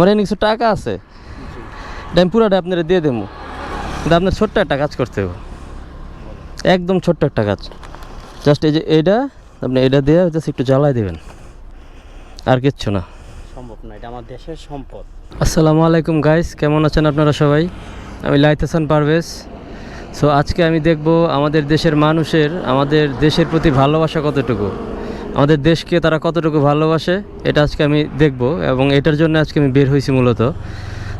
আমার এখানে কিছু টাকা আছে। এটা আমি পুরোটা আপনারা দিয়ে দেবো। কিন্তু আপনার ছোট্ট একটা কাজ করতে হবে। একদম ছোট্ট একটা কাজ। জাস্ট এই যে এটা আপনি এটা দিয়ে জাস্ট একটু জ্বালাই দেবেন। আর কিচ্ছু না। সম্ভব না এটা আমার দেশের সম্পদ। আসসালামু আলাইকুম গাইস কেমন আছেন আপনারা সবাই? আমি লাইত হাসান পারভেজ। সো আজকে আমি দেখব আমাদের দেশের মানুষের আমাদের দেশের প্রতি ভালোবাসা কতটুকু? আমাদের দেশকে তারা কতটুকু ভালোবাসে, এটা আজকে আমি দেখব এবং এটার জন্য আজকে আমি বের হয়েছি মূলত।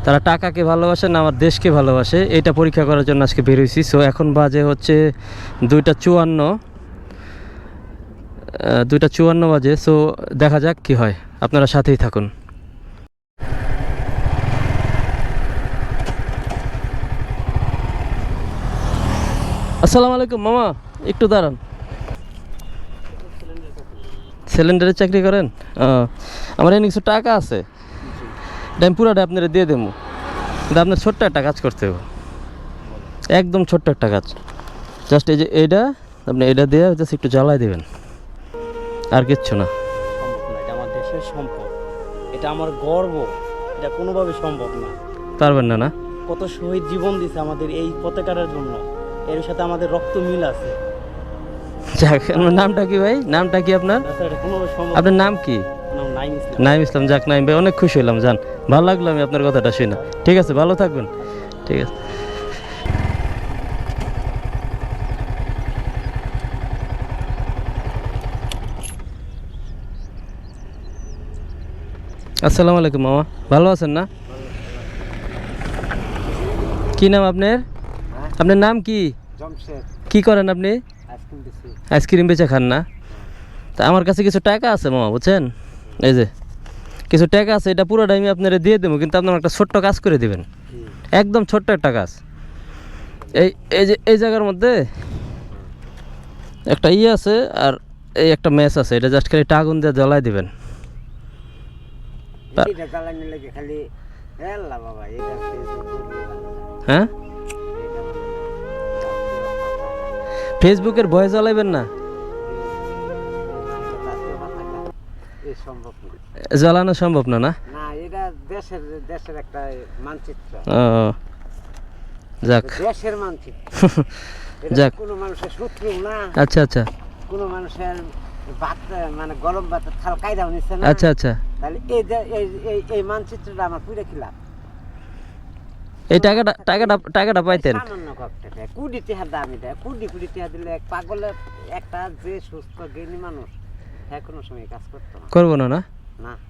তারা টাকাকে ভালোবাসে না আমার দেশকে ভালোবাসে, এটা পরীক্ষা করার জন্য আজকে বের হয়েছি। সো এখন বাজে হচ্ছে দুইটা চুয়ান্ন দুইটা চুয়ান্ন বাজে। সো দেখা যাক কি হয়। আপনারা সাথেই থাকুন। আসসালামু আলাইকুম, মামা, একটু দাঁড়ান। সিলিন্ডারের চাকরি করেন? আমার এখানে কিছু টাকা আছে। আমি পুরোটা আপনারা দিয়ে দেবো। কিন্তু আপনার ছোট্ট একটা কাজ করতে হবে। একদম ছোট্ট একটা কাজ। জাস্ট এই যে এটা আপনি এটা দিয়ে জাস্ট একটু জ্বালাই দেবেন। আর কিচ্ছু না। না এটা আমার দেশের সম্পদ। এটা আমার গর্ব। এটা কোনোভাবে সম্ভব না। পারবেন না না? কত শহীদ জীবন দিছে আমাদের এই পতাকাটার জন্য। এর সাথে আমাদের রক্ত মিল আছে। যাক আপনার নামটা কি ভাই? নামটা কি আপনার? আপনার নাম কি? নাইম ইসলাম। যাক নাইম ভাই অনেক খুশি হলাম জান। ভালো লাগল আমি আপনার কথাটা শুনে। ঠিক আছে ভালো থাকবেন। ঠিক আছে। আসসালামু আলাইকুম মামা। ভালো আছেন না? কি নাম আপনার? আপনার নাম কি? কি করেন আপনি? আইসক্রিম বেচে খান না? তা আমার কাছে কিছু টাকা আছে মামা বুঝছেন? এই যে কিছু টাকা আছে এটা পুরোটা আমি আপনারা দিয়ে দেবো কিন্তু আপনার একটা ছোট্ট কাজ করে দেবেন। একদম ছোট্ট একটা কাজ। এই এই যে এই জায়গার মধ্যে একটা ইয়ে আছে আর এই একটা ম্যাচ আছে এটা জাস্ট খালি টাগুন দিয়ে জ্বলাই দিবেন। হ্যাঁ? ফেসবুকের ভয়ে জ্বলাইবেন না। জ্বালানো সম্ভব না না? এটা দেশের দেশের একটা মানচিত্র। যাক। দেশের মানচিত্র। যাক। কোনো মানুষের শত্রু না। আচ্ছা আচ্ছা। কোনো মানুষের ভাত মানে গরম ভাতের থাল কায়দাও নিচ্ছে না। আচ্ছা আচ্ছা। তাহলে এই এই এই- মানচিত্রটা আমার পুরে খিলাম এই টাকাটা টাকাটা টাকাটা পাইতেন। কুড়ি টাকার দাম এটা কুড়ি কুড়ি টাকা দিলে এক পাগলের একটা যে সুস্থ জ্ঞানী মানুষ হ্যাঁ কোনো সময় কাজ করতো না। করব না না?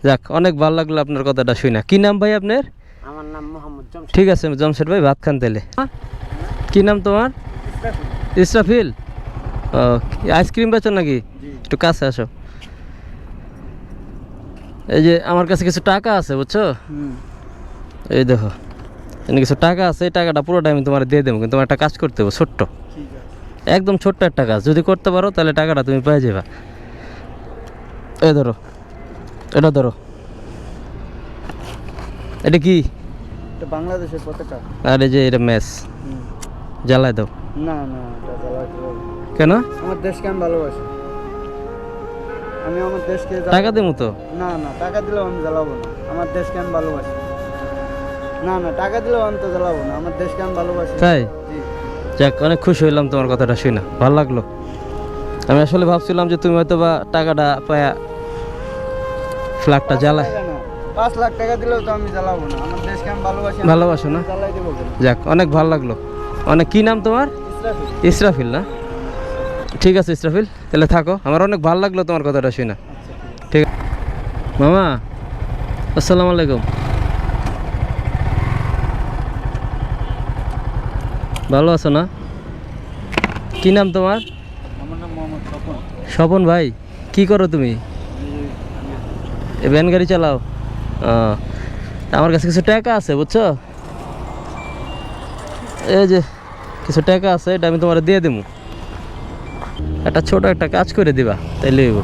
যাক অনেক ভালো লাগল আপনার কথাটা শুই না কি নাম ভাই আপনার? আমার নাম মোহাম্মদ জমশেদ। ঠিক আছে জমশেদ ভাই ভাত খান তেলে কি নাম তোমার? ইসরাফিল। ও আইসক্রিম বেচো নাকি? একটু কাছে আসো। এই যে আমার কাছে কিছু টাকা আছে বুঝছ? এই দেখো। কিছু টাকা আছে এই টাকাটা পুরোটা আমি তোমার দিয়ে দেবো কিন্তু তোমার একটা কাজ করতে হবে ছোট্ট। একদম ছোট্ট একটা কাজ। যদি করতে পারো তাহলে টাকাটা তুমি পেয়ে যাবে। এই ধরো এটা ধরো। এটা কি? বাংলাদেশের পতাকা। আর যে এটা ম্যাচ জ্বালায় দাও। না না। কেন? আমার দেশকে আমি ভালোবাসি। আমি আমার দেশকে টাকা দেবো তো? না না টাকা দিলেও আমি জ্বালাবো না। আমার দেশকে আমি ভালোবাসি। না না টাকা দিলেও আমি তো জ্বালাবো না। আমার দেশকে আমি ভালোবাসি। তাই? যাক অনেক খুশি হইলাম তোমার কথাটা শুই না ভালো লাগল। আমি আসলে ভাবছিলাম যে তুমি হয়তো বা টাকাটা পায়া ফ্ল্যাগটা জ্বালায় পাঁচ লাখ টাকা দিলেও তো আমি জ্বালাবো না। আমার দেশকে আমি ভালোবাসি ভালোবাসো না? জ্বালাই দেবো যাক অনেক ভালো লাগল। অনেক কি নাম তোমার? ইসরাফিল। না? ঠিক আছে ইসরাফিল তাহলে থাকো। আমার অনেক ভালো লাগল তোমার কথাটা শুই না আচ্ছা ঠিক ঠিক মামা আসসালামু আলাইকুম। ভালো আছো না? কি নাম তোমার? স্বপন। ভাই কি করো তুমি? এ ভ্যান গাড়ি চালাও? আমার কাছে কিছু টাকা আছে বুঝছ? এই যে কিছু টাকা আছে এটা আমি তোমার দিয়ে দেবো একটা ছোট একটা কাজ করে দিবা তাইলে হইব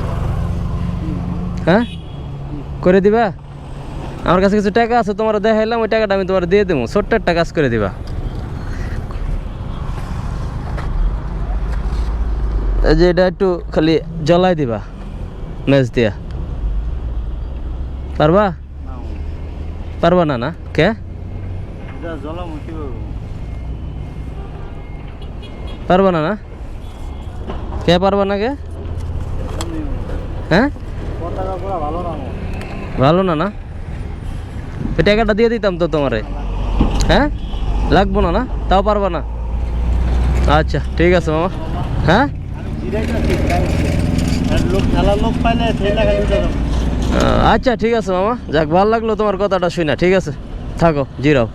হ্যাঁ? করে দিবা? আমার কাছে কিছু টাকা আছে তোমার দেখাইলাম ওই টাকাটা আমি তোমার দিয়ে দেবো ছোট্ট একটা কাজ করে দিবা। যে এটা একটু খালি জ্বলাই দিবা ম্যাচ দিয়া। পারবা? পারবা না না? কে? পারবা না না? কে পারবা না কে হ্যাঁ? ভালো না ভালো না টাকাটা দিয়ে দিতাম তো তোমারে। হ্যাঁ? লাগবো না না? তাও পারবা না? আচ্ছা ঠিক আছে মামা। হ্যাঁ? আচ্ছা ঠিক আছে মামা। যাক ভালো লাগল তোমার কথাটা শুনে। ঠিক আছে থাকো জিরাও।